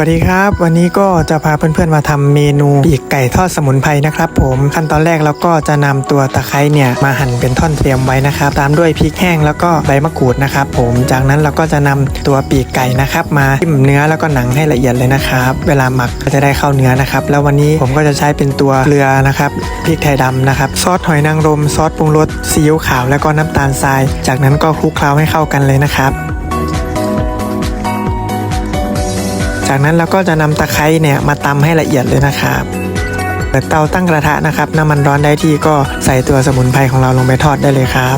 วัสดีครับ วันนี้ก็จะพาเพื่อนๆมาทำเมนูปีกไก่ทอดสมุนไพรนะครับ ผมขั้นตอนแรกเราก็จะนำตัวตะไคร้เนี่ยมาหั่นเป็นท่อนเตรียมไว้นะครับ ตามด้วยพริกแห้งแล้วก็ใบมะกรูดนะครับผมจากนั้นเราก็จะนำตัวปีกไก่นะครับ มาจิ้มเนื้อแล้วก็หนังให้ละเอียดเลยนะครับ เวลาหมักก็จะได้เข้าเนื้อนะครับ แล้ววันนี้ผมก็จะใช้เป็นตัวเกลือนะครับพริกไทยดำนะครับซอสหอยนางรมซอสปรุงรสซีอิ๊วขาวแล้วก็น้ำตาลทราย จากนั้นก็คลุกเคล้าให้เข้ากันเลยนะครับ จากนั้นเราก็จะนำตะไคร้เนี่ยมาตำให้ละเอียดเลยนะครับเปิดเตาตั้งกระทะนะครับน้ำมันร้อนได้ที่ก็ใส่ตัวสมุนไพรของเราลงไปทอดได้เลยครับ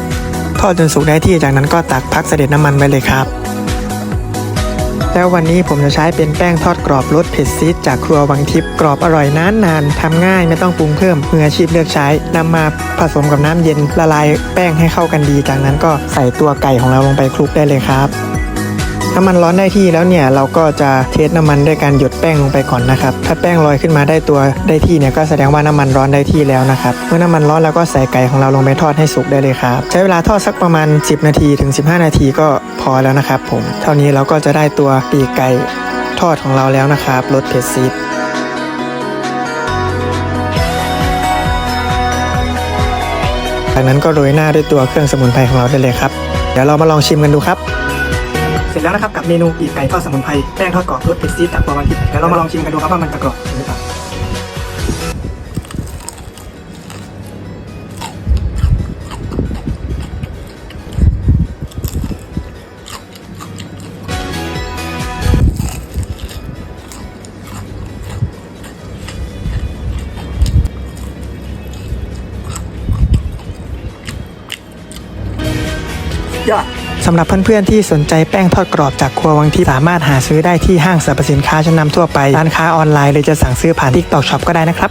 ทอดจนสุกได้ที่จากนั้นก็ตักพักเสด็จน้ำมันไว้เลยครับ แล้ววันนี้ผมจะใช้เป็นแป้งทอดกรอบรสเผ็ดซีดจากครัววังทิพย์กรอบอร่อยนานนานทำง่ายไม่ต้องปรุงเพิ่มมืออาชีพเลือกใช้นำมาผสมกับน้ำเย็นละลายแป้งให้เข้ากันดี จากนั้นก็ใส่ตัวไก่ของเราลงไปคลุกได้เลยครับ น้ำมันร้อนได้ที่แล้วเนี่ยเราก็จะเทสน้ำมันด้วยการหยดแป้งลงไปก่อนนะครับ ถ้าแป้งลอยขึ้นมาได้ตัวได้ที่เนี่ยก็แสดงว่าน้ำมันร้อนได้ที่แล้วนะครับ เมื่อน้ำมันร้อนแล้วก็ใส่ไก่ของเราลงไปทอดให้สุกได้เลยครับใช้เวลาทอดสักประมาณ 10 นาทีถึง 15 นาทีก็พอแล้วนะครับ ผม เท่านี้เราก็จะได้ตัวปีกไก่ทอดของเราแล้วนะครับรสเผ็ดซีดจากนั้นก็โรยหน้าด้วยตัวเครื่องสมุนไพรของเราได้เลยครับ เดี๋ยวเรามาลองชิมกันดูครับ เสร็จแล้วนะครับกับเมนูปีกไก่ทอดสมุนไพรแป้งทอดกรอบรสเผ็ดซีดจากตัววันทิพย์เดี๋ยวเรามาลองชิมกันดูครับว่ามันจะกรอบหรือเปล่า สำหรับเพื่อนๆที่สนใจแป้งทอดกรอบจากครัววังที่สามารถหาซื้อได้ที่ห้างสรรพสินค้าชั้นนำทั่วไปร้านค้าออนไลน์หรือจะสั่งซื้อผ่านทิกตอกช็อปก็ได้นะครับ